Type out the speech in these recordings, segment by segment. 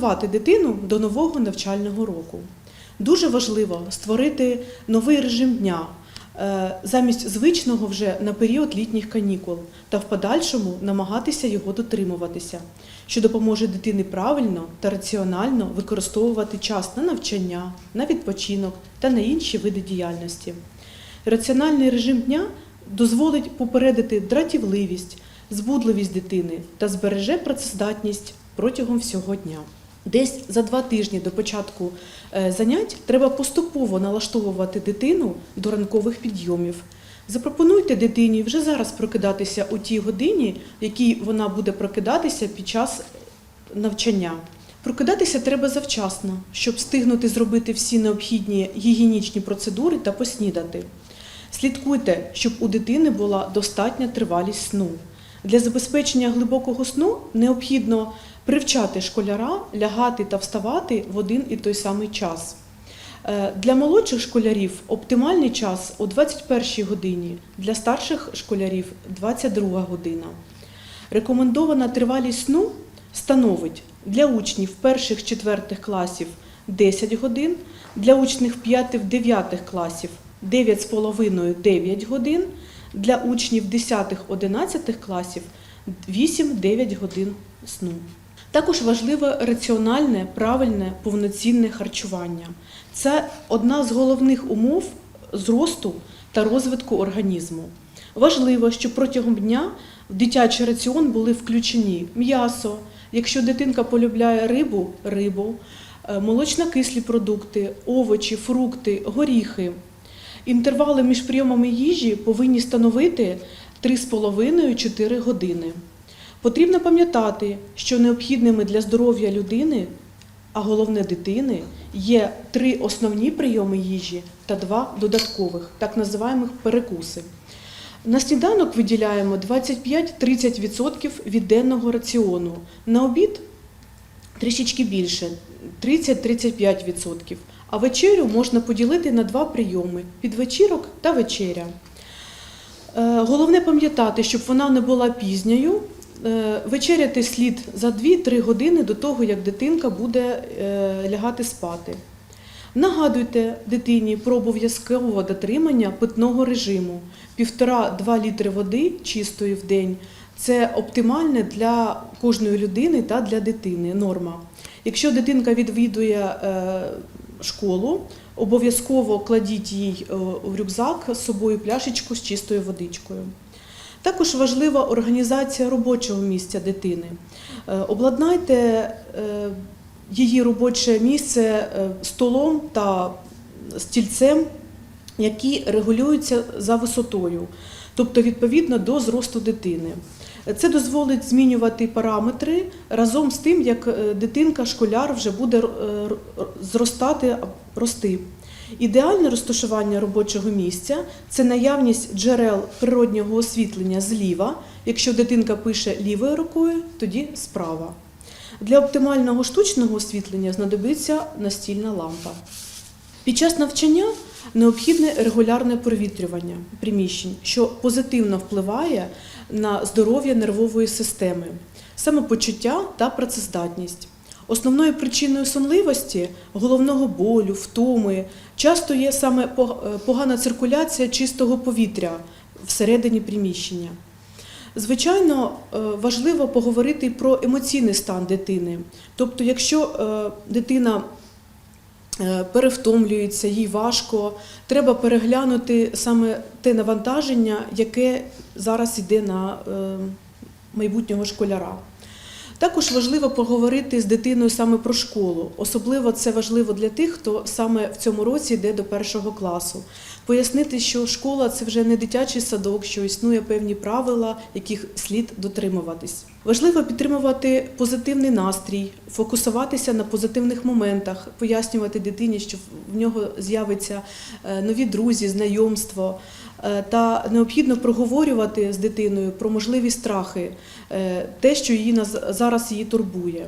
підготувати дитину до нового навчального року. Дуже важливо створити новий режим дня е, замість звичного вже на період літніх канікул та в подальшому намагатися його дотримуватися, що допоможе дитині правильно та раціонально використовувати час на навчання, на відпочинок та на інші види діяльності. Раціональний режим дня дозволить попередити дратівливість, збудливість дитини та збереже працездатність протягом всього дня. Десь за два тижні до початку е, занять треба поступово налаштовувати дитину до ранкових підйомів. Запропонуйте дитині вже зараз прокидатися у тій годині, в якій вона буде прокидатися під час навчання. Прокидатися треба завчасно, щоб встигнути зробити всі необхідні гігієнічні процедури та поснідати. Слідкуйте, щоб у дитини була достатня тривалість сну. Для забезпечення глибокого сну необхідно привчати школяра лягати та вставати в один і той самий час. Е, Для молодших школярів оптимальний час о 21 годині, для старших школярів 22 година. Рекомендована тривалість сну становить для учнів перших четвертих класів 10 годин, для учнів 5-9 класів 9,5-9 годин, для учнів 10-11 класів 8-9 годин сну. Також важливе раціональне, правильне, повноцінне харчування. Це одна з головних умов зросту та розвитку організму. Важливо, щоб протягом дня в дитячий раціон були включені м'ясо, якщо дитинка полюбляє рибу рибу, е, молочно-кислі продукти, овочі, фрукти, горіхи. Інтервали між прийомами їжі повинні становити 3,5-4 години. Потрібно пам'ятати, що необхідними для здоров'я людини, а головне дитини, є три основні прийоми їжі та два додаткових, так називаємих перекуси. На сніданок виділяємо 25-30% від денного раціону. На обід трішечки більше 30-35%. А вечерю можна поділити на два прийоми підвечірок та вечеря. Е, Головне пам'ятати, щоб вона не була пізньою. Е, Вечеряти слід за 2-3 години до того, як дитинка буде е, лягати спати. Нагадуйте дитині про обов'язкове дотримання питного режиму 1,5-2 літри води чистої в день. Це оптимальне для кожної людини та для дитини норма. Якщо дитинка відвідує школу, обов'язково кладіть їй е, в рюкзак з собою пляшечку з чистою водичкою. Також важлива організація робочого місця дитини. Е, Обладнайте е, її робоче місце столом та стільцем, які регулюються за висотою, тобто відповідно до зросту дитини. Це дозволить змінювати параметри разом з тим, як е, дитинка, школяр вже буде е, зростати, рости. Ідеальне розташування робочого місця це наявність джерел природнього освітлення зліва. Якщо дитинка пише лівою рукою, тоді справа. Для оптимального штучного освітлення знадобиться настільна лампа. Під час навчання необхідне регулярне провітрювання приміщень, що позитивно впливає на здоров'я нервової системи, самопочуття та працездатність. Основною причиною сонливості, головного болю, втоми часто є саме е, погана циркуляція чистого повітря всередині приміщення. Звичайно, е, важливо поговорити про емоційний стан дитини. Тобто, якщо е, дитина перевтомлюється, їй важко, треба переглянути саме те навантаження, яке зараз йде на е, майбутнього школяра. Також важливо поговорити з дитиною саме про школу. Особливо це важливо для тих, хто саме в цьому році йде до першого класу. Пояснити, що школа це вже не дитячий садок, що існує певні правила, яких слід дотримуватись. Важливо підтримувати позитивний настрій, фокусуватися на позитивних моментах, пояснювати дитині, що в нього з'явиться е, нові друзі, знайомство. Е, Та необхідно проговорювати з дитиною про можливі страхи, е, те, що її зараз її турбує.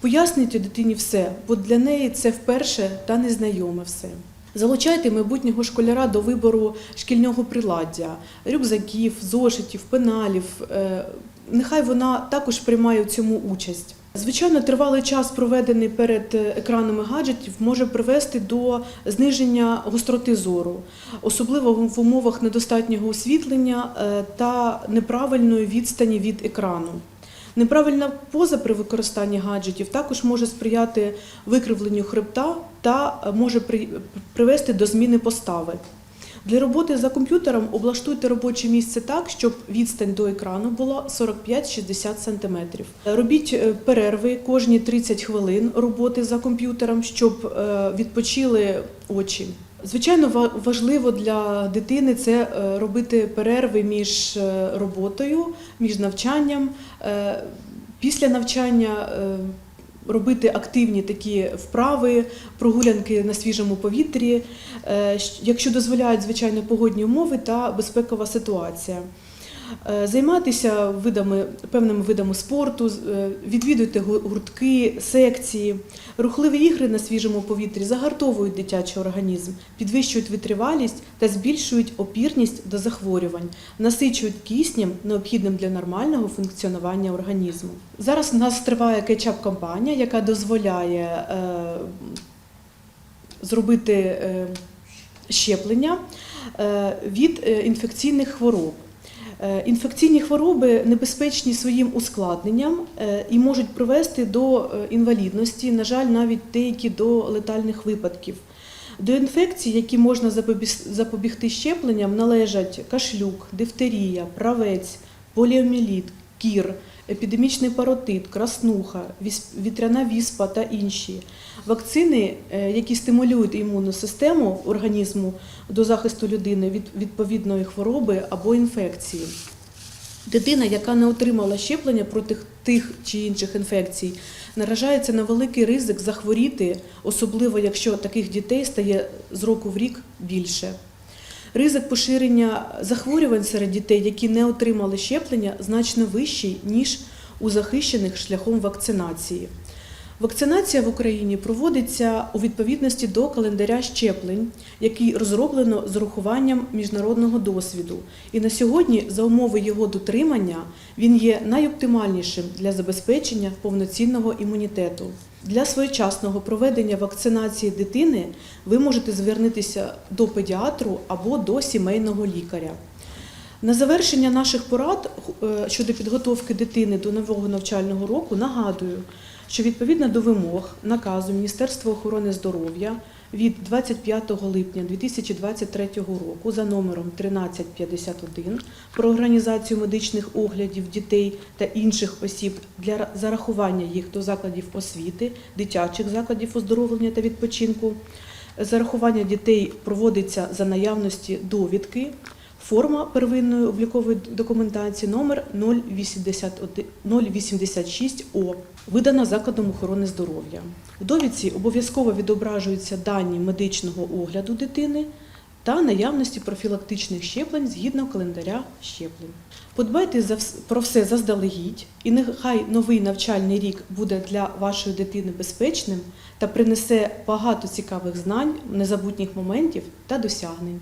Пояснюйте дитині все, бо для неї це вперше та незнайоме все. Залучайте майбутнього школяра до вибору шкільного приладдя, рюкзаків, зошитів, пеналів, е, нехай вона також приймає в цьому участь. Звичайно, тривалий час, проведений перед е, екранами гаджетів, може привести до зниження гостроти зору, особливо в умовах недостатнього освітлення е, та неправильної відстані від екрану. Неправильна поза при використанні гаджетів також може сприяти викривленню хребта та е, може при- привести до зміни постави. Для роботи за комп'ютером облаштуйте робоче місце так, щоб відстань до екрану була 45-60 см. Робіть е, перерви кожні 30 хвилин роботи за комп'ютером, щоб е, відпочили очі. Звичайно, ва- важливо для дитини це е, робити перерви між е, роботою, між навчанням. Е, Після навчання робити активні такі вправи, прогулянки на свіжому повітрі, якщо дозволяють звичайно погодні умови та безпекова ситуація. Е, Займатися видами, певними видами спорту, е, відвідуйте гуртки, секції. Рухливі ігри на свіжому повітрі загартовують дитячий організм, підвищують витривалість та збільшують опірність до захворювань, насичують киснем, необхідним для нормального функціонування організму. Зараз у нас триває кетчап-кампанія, яка дозволяє е, зробити е, щеплення е, від е, інфекційних хвороб. Е, Інфекційні хвороби небезпечні своїм ускладненням е, і можуть привести до е, інвалідності, на жаль, навіть деякі до летальних випадків. До інфекцій, які можна запобігти щепленням, належать кашлюк, дифтерія, правець, поліоміліт, кір, епідемічний паротит, краснуха, вітряна віспа та інші. Вакцини, е, які стимулюють імунну систему організму до захисту людини від відповідної хвороби або інфекції. Дитина, яка не отримала щеплення проти тих чи інших інфекцій, наражається на великий ризик захворіти, особливо якщо таких дітей стає з року в рік більше. Ризик поширення захворювань серед дітей, які не отримали щеплення, значно вищий, ніж у захищених шляхом вакцинації. Вакцинація в Україні проводиться у відповідності до календаря щеплень, який розроблено з урахуванням міжнародного досвіду. І на сьогодні, за умови його дотримання, він є найоптимальнішим для забезпечення повноцінного імунітету. Для своєчасного проведення вакцинації дитини ви можете звернутися до педіатру або до сімейного лікаря. На завершення наших порад е, щодо підготовки дитини до нового навчального року нагадую, що відповідно до вимог наказу Міністерства охорони здоров'я від 25 липня 2023 року за номером 1351 про організацію медичних оглядів дітей та інших осіб для зарахування їх до закладів освіти, дитячих закладів оздоровлення та відпочинку. Зарахування дітей проводиться за наявності довідки. Форма первинної облікової документації номер 081 086О, видана закладом охорони здоров'я. В довідці обов'язково відображуються дані медичного огляду дитини та наявності профілактичних щеплень згідно календаря щеплень. Подбайте про все заздалегідь, і нехай новий навчальний рік буде для вашої дитини безпечним та принесе багато цікавих знань, незабутніх моментів та досягнень.